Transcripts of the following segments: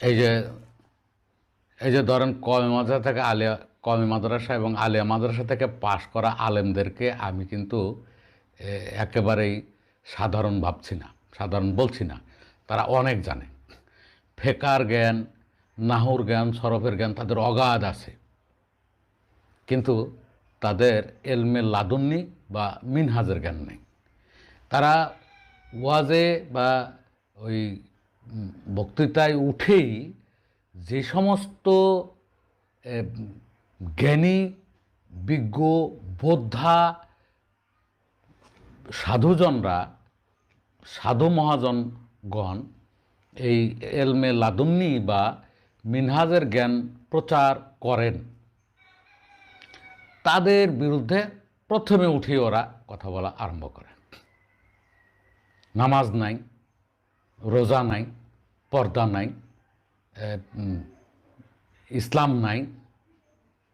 এই যে এই যে ধরেন কমে মাদ্রাসা থেকে আলিয়া কমে মাদ্রাসা এবং আলিয়া মাদ্রাসা থেকে পাশ করা আলেমদেরকে আমি কিন্তু একেবারেই সাধারণ ভাবছি না, সাধারণ বলছি না। তারা অনেক জানে। ফেকার জ্ঞান, নাহুর জ্ঞান, সরফের জ্ঞান তাদের অগাধ আছে। কিন্তু তাদের এলমে লাদুন্নি বা মিনহাজের জ্ঞান নেই। তারা ওয়াজে বা ওই বক্তৃতায় উঠেই যে সমস্ত জ্ঞানী, বিজ্ঞ, বোদ্ধা, সাধুজনরা, সাধু মহাজনগণ, এই এলমে লাদুন্নি বা মিনহাজের জ্ঞান প্রচার করেন। তাদের বিরুদ্ধে প্রথমে উঠে ওরা কথা বলা আরম্ভ করে নামাজ নাই। রোজা নাই, পর্দা নাই ইসলাম নাই,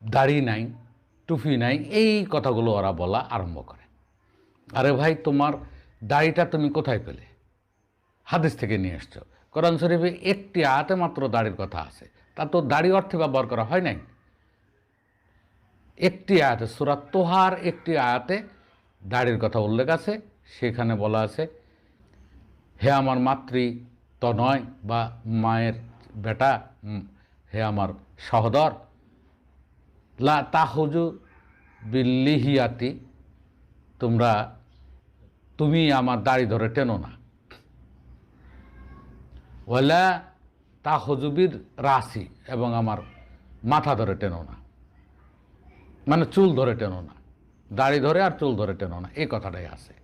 দাড়ি নাই, টুপি নাই, এই কথাগুলো ওরা বলা আরম্ভ করে। আরে ভাই, তোমার দাড়িটা তুমি কোথায় পেলে? হাদিস থেকে নিয়ে এসছো। কোরআন শরীফে একটি আয়াতে মাত্র দাড়ির কথা আছে। তা তো দাড়ি অর্থে ব্যবহার করা হয় নাই? একটি আয়াতে সুরাত তোহার একটি আয়াতে দাড়ির কথা উল্লেখ আছে। সেখানে বলা আছে হে আমার মাতৃ তো নয় বা মায়ের বেটা হে আমার সহদর। লা তা তাহজু বিল্লিহিয়াতি, তোমরা, তুমি আমার দাড়ি ধরে টেনো না। ওয়ালা তা হজুবির রাশি এবং আমার মাথা ধরে টেনো না। মানে চুল ধরে টেনো না। দাড়ি ধরে আর চুল ধরে টেনো না। এই কথাটাই আছে।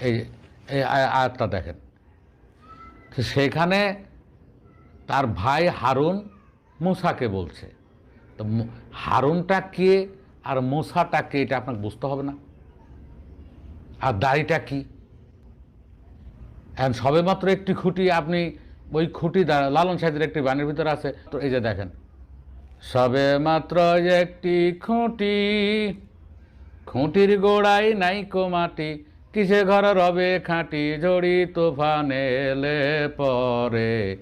এই এই আয়- আয়াতটা দেখেন। সেখানে তার ভাই হারুন মুসাকে বলছে। তো হারুনটা কে আর মুসাটা কে এটা আপনাকে বুঝতে হবে না। আর দাড়িটা কি? এখন সবে মাত্র একটি খুঁটি আপনি ওই খুঁটি লালন সাহেবের একটি বাণীর ভিতরে আছে। তো এই যে দেখেন সবে মাত্র একটি খুঁটি, খুঁটির গোড়ায় নাই মাটি কিসে ঘর রবে খাঁটি ঝড়ি তুফান এলে পরে?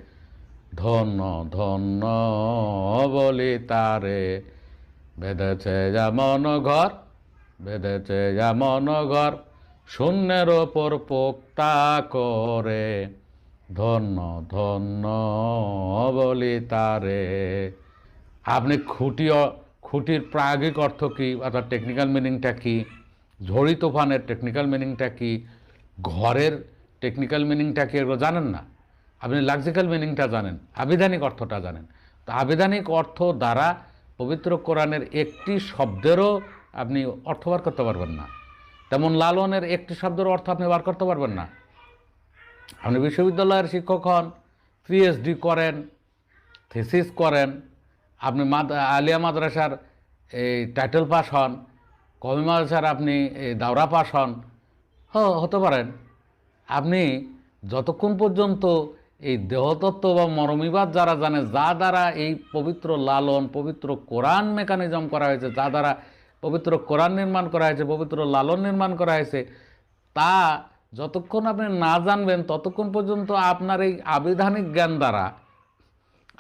ধন্য ধন্য বলি তারে। বেঁধেছে যেমন ঘর, বেঁধেছে যেমন ঘর, শূন্যের ওপর পোক্তা করে। ধন্য ধন্য বলি তারে। আপনি খুঁটি, খুঁটির প্রাগিক অর্থ কী? অর্থাৎ টেকনিক্যাল মিনিংটা কী? ঝড়ি তোফানের টেকনিক্যাল মিনিংটা কি? ঘরের টেকনিক্যাল মিনিংটা কী? এগুলো জানেন না? আপনি লাক্সিক্যাল মিনিংটা জানেন, আবিধানিক অর্থটা জানেন। তো আবিধানিক অর্থ দ্বারা পবিত্র কোরআনের একটি শব্দেরও আপনি অর্থ বার করতে পারবেন না। তেমন লালনের একটি শব্দের অর্থ আপনি বার করতে পারবেন না। আপনি বিশ্ববিদ্যালয়ের শিক্ষক হন পিএইচডি করেন থিসিস করেন, আপনি আলিয়া মাদ্রাসার এই টাইটেল পাস হন কমি স্যার, আপনি দাওরা পাস হন। হতে পারেন। আপনি যতক্ষণ পর্যন্ত এই দেহতত্ত্ব বা মরমিবাদ যারা জানে, যা দ্বারা এই পবিত্র লালন, পবিত্র কোরআন মেকানিজম করা হয়েছে, যা দ্বারা পবিত্র কোরআন নির্মাণ করা হয়েছে, পবিত্র লালন নির্মাণ করা হয়েছে, তা যতক্ষণ আপনি না জানবেন, ততক্ষণ পর্যন্ত আপনার এই আবিধানিক জ্ঞান দ্বারা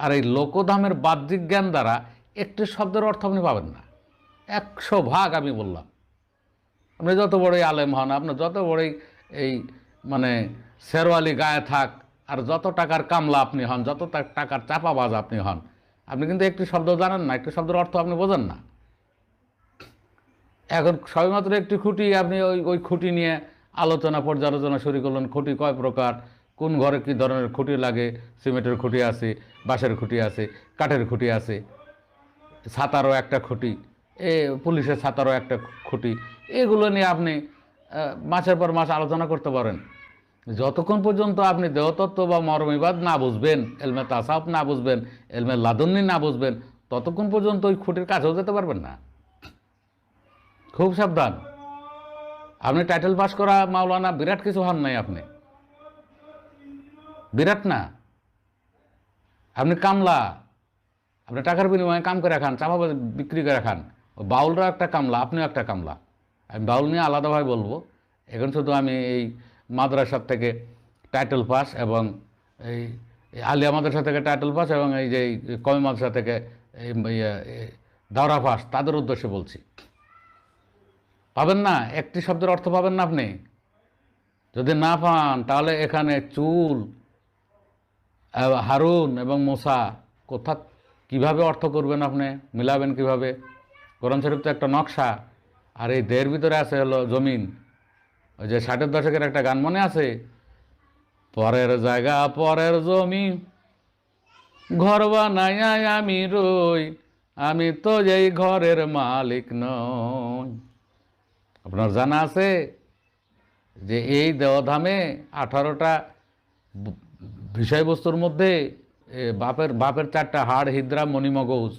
আর এই লোকধামের বাহ্যিক জ্ঞান দ্বারা একটি শব্দের অর্থ আপনি পাবেন না। একশো ভাগ আমি বললাম। আপনি যত বড়ই আলেম হন আপনার যত বড়ই এই মানে শেরওয়ালি গায়ে থাক, আর যত টাকার কামলা আপনি হন, যত টাকার চাপাবাজ আপনি হন, আপনি কিন্তু একটি শব্দ জানেন না, একটি শব্দের অর্থ আপনি বোঝেন না। এখন সবেমাত্র একটি খুঁটি আপনি ওই ওই খুঁটি নিয়ে আলোচনা পর্যালোচনা শুরু করলেন, খুঁটি কয় প্রকার? কোন ঘরে কী ধরনের খুঁটি লাগে? সিমেন্টের খুঁটি আছে, বাঁশের খুঁটি আছে, কাঠের খুঁটি আছে ছাতারও একটা খুঁটি। এ পুলিশের ছাতারও একটা খুঁটি। এগুলো নিয়ে আপনি মাসের পর মাস আলোচনা করতে পারেন। যতক্ষণ পর্যন্ত আপনি দেহতত্ত্ব বা মরমিবাদ না বুঝবেন, এলমে তাসাফ না বুঝবেন, এলমে লাদন্নি না বুঝবেন, ততক্ষণ পর্যন্ত ওই খুঁটির কাছেও যেতে পারবেন না। খুব সাবধান। আপনি টাইটেল পাস করা মাওলানা বিরাট কিছু হন নাই আপনি। বিরাট না। আপনি কামলা। আপনি টাকার বিনিময়ে কাম করে খান, চাপা বিক্রি করে খান। বাউলরা একটা কামলা আপনিও একটা কামলা। আমি বাউল নিয়ে আলাদাভাবে বলব। এখন শুধু আমি এই মাদ্রাসার থেকে টাইটেল পাস এবং এই আলিয়া মাদ্রাসা থেকে টাইটেল পাস এবং এই যে কমি মাদ্রাসা থেকে ইয়ে, দাওরা পাস তাদের উদ্দেশ্যে বলছি। পাবেন না? একটি শব্দের অর্থ পাবেন না আপনি? যদি না পান তাহলে এখানে চুল হারুন এবং মোসা কোথা কীভাবে অর্থ করবেন আপনি? মিলাবেন কীভাবে? কোরআন শরীফ তো একটা নকশা, আর এই দেহের ভিতরে আছে হলো জমিন। ওই যে ষাটের দশকের একটা গান মনে আছে? পরের জায়গা, পরের জমি ঘর বানাইয়া আমি রই, আমি তো এই ঘরের মালিক নই। আপনার জানা আছে যে এই দেওধামে আঠারোটা বিষয়বস্তুর মধ্যে বাপের বাপের চারটা হাড়, হিদ্রা, মণিমগজ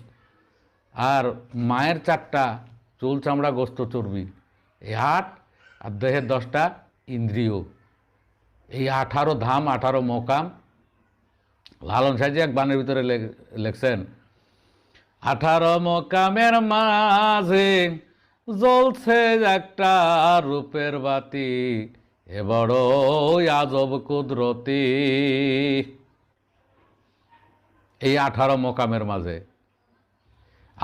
আর মায়ের চারটা চুল চামড়া, গোস্ত, চর্বি। এই আট আর দেহের দশটা ইন্দ্রিয়। এই আঠারো ধাম, আঠারো মোকাম। লালন সাজি এক বানের ভিতরে লেখছেন, আঠারো মোকামের মাঝে জ্বলছে একটা রূপের বাতি, এ বড় আজব কুদরতি। এই আঠারো মোকামের মাঝে।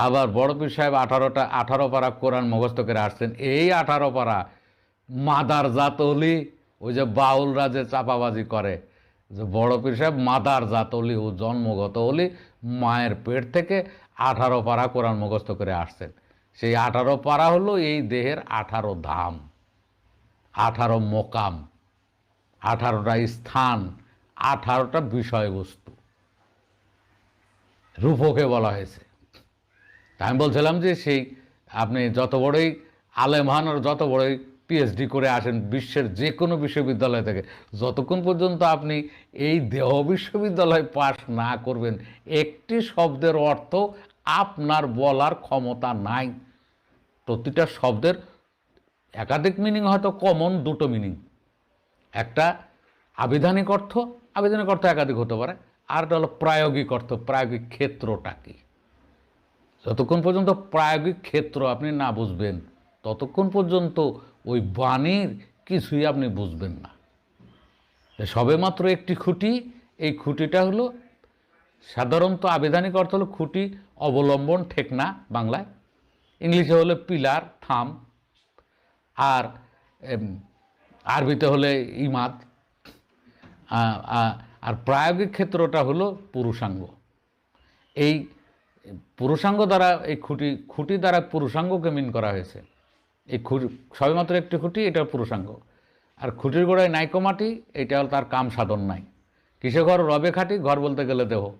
আবার বড় পীর সাহেব আঠারোটা, আঠারো পারা কোরআন মুখস্থ করে আসছেন। এই আঠারো পারা মাদার জাত অলি, ওই যে বাউলরা যে চাপাবাজি করে, যে বড় পীর সাহেব মাদার জাত অলি ও জন্মগত অলি, মায়ের পেট থেকে আঠারো পারা কোরআন মুখস্থ করে আসছেন। সেই আঠারো পারা হলো এই দেহের আঠারো ধাম, আঠারো মোকাম, আঠারোটা স্থান, আঠারোটা বিষয়বস্তু। রূপকে বলা হয়েছে। তা আমি বলছিলাম যে সেই আপনি যত বড়ই আলেম হন আর যত বড়ই পিএইচডি করে আসেন, বিশ্বের যে কোনো বিশ্ববিদ্যালয় থেকে, যতক্ষণ পর্যন্ত আপনি এই দেহ বিশ্ববিদ্যালয় পাশ না করবেন, একটি শব্দের অর্থ আপনার বলার ক্ষমতা নাই। প্রতিটা শব্দের একাধিক মিনিং হয়তো কমন দুটো মিনিং একটা আবিধানিক অর্থ আবিধানিক অর্থ একাধিক হতে পারে, আর হলো প্রায়োগিক অর্থ, প্রায়োগিক ক্ষেত্রটা কি? যতক্ষণ পর্যন্ত প্রায়োগিক ক্ষেত্র আপনি না বুঝবেন, ততক্ষণ পর্যন্ত ওই বাণীর কিছুই আপনি বুঝবেন না। সবেমাত্র একটি খুঁটি, এই খুঁটিটা হলো সাধারণত আবিধানিক অর্থ হলো খুঁটি অবলম্বন ঠেকনা বাংলায়, ইংলিশে হলে পিলার, থাম, আর আরবিতে হলে ইমাদ আর প্রায়োগিক ক্ষেত্রটা হলো পুরুষাঙ্গ। এই পুরুষাঙ্গ দ্বারা, এই খুঁটি খুঁটি দ্বারা পুরুষাঙ্গকে মিন করা হয়েছে। এই খুঁটি, সবেমাত্র একটি খুঁটি, এটা পুরুষাঙ্গ। আর খুঁটির গোড়ায় নাইকো মাটি, এটা হল তার কাম সাধন নাই। কিসে ঘর? রবে খাটি, ঘর বলতে গেলে দেহ।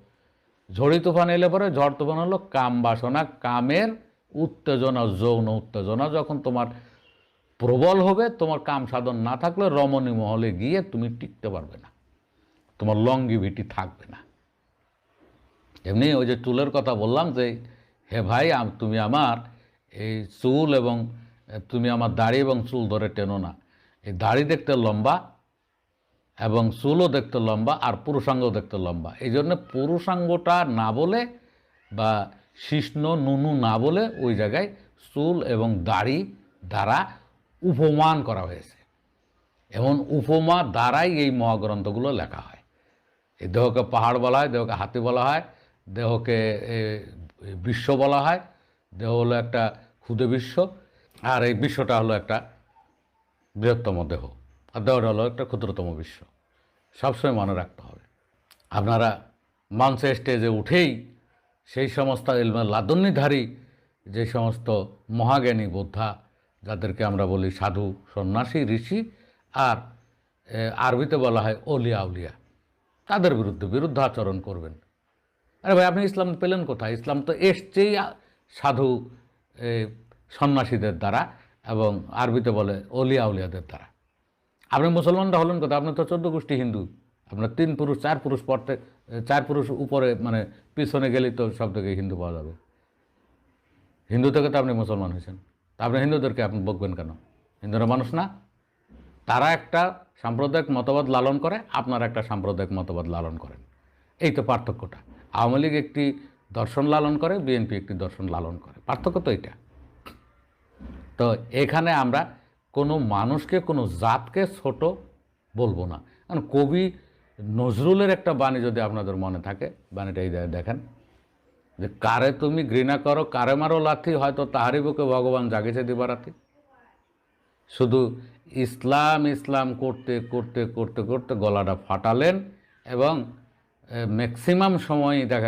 ঝড়ি তুফান এলে পরে, ঝড় তুফান হলো কাম বাসনা, কামের উত্তেজনা, যৌন উত্তেজনা। যখন তোমার প্রবল হবে, তোমার কাম সাধন না থাকলে রমণী মহলে গিয়ে তুমি টিকতে পারবে না। তোমার লঙ্গিভিটি থাকবে না। এমনি ওই যে চুলের কথা বললাম যে, হে ভাই তুমি আমার এই চুল এবং, তুমি আমার দাড়ি এবং চুল ধরে টেনো না। এই দাড়ি দেখতে লম্বা এবং চুলও দেখতে লম্বা আর পুরুষাঙ্গ দেখতে লম্বা। এই জন্য পুরুষাঙ্গটা না বলে বা শিষ্ণ নুনু না বলে ওই জায়গায় চুল এবং দাড়ি দ্বারা উপমান করা হয়েছে। এমন উপমা দ্বারাই এই মহাগ্রন্থগুলো লেখা হয়। এই দেহকে পাহাড় বলা হয়, দেহকে হাতি বলা হয় দেহকে বিশ্ব বলা হয়। দেহ হলো একটা ক্ষুদে বিশ্ব, আর এই বিশ্বটা হলো একটা বৃহত্তম দেহ। আর দেহটা হলো একটা ক্ষুদ্রতম বিশ্ব। সবসময় মনে রাখতে হবে। আপনারা মঞ্চে স্টেজে উঠেই সেই সমস্ত লাদন্যধারী যে সমস্ত মহাজ্ঞানী, বোদ্ধা, যাদেরকে আমরা বলি সাধু, সন্ন্যাসী, ঋষি, আর আরবিতে বলা হয় অলিয়া উলিয়া, তাদের বিরুদ্ধে বিরুদ্ধ আচরণ করবেন। আরে ভাই, আপনি ইসলাম পেলেন কোথায়? ইসলাম তো এসছেই সাধু সন্ন্যাসীদের দ্বারা এবং আরবিতে বলে অলিয়া উলিয়াদের দ্বারা। আপনি মুসলমানরা হলেন কোথায়? আপনি তো চোদ্দ গোষ্ঠী হিন্দু। আপনার তিন পুরুষ, চার পুরুষ পড়তে, চার পুরুষ উপরে মানে পিছনে গেলেই তো সব থেকে হিন্দু পাওয়া যাবে। হিন্দু থেকে তো আপনি মুসলমান হয়েছেন। তা আপনি হিন্দুদেরকে আপনি বকবেন কেন? হিন্দুরা মানুষ না। তারা একটা সাম্প্রদায়িক মতবাদ লালন করে, আপনারা একটা সাম্প্রদায়িক মতবাদ লালন করেন। এই তো পার্থক্যটা। আওয়ামী লীগ একটি দর্শন লালন করে, বিএনপি একটি দর্শন লালন করে। পার্থক্য তো এটা। তো এখানে আমরা কোনো মানুষকে, কোনো জাতকে ছোট বলব না। কারণ কবি নজরুলের একটা বাণী যদি আপনাদের মনে থাকে, বাণীটা এই দে- দেখেন। যে কারে তুমি ঘৃণা করো, কারে মারো লাথি হয়তো তাহারই বুকে ভগবান জাগিছে দিবারাতি। শুধু ইসলাম ইসলাম করতে করতে করতে করতে গলাটা ফাটালেন এবং ম্যাক্সিমাম সময় দেখা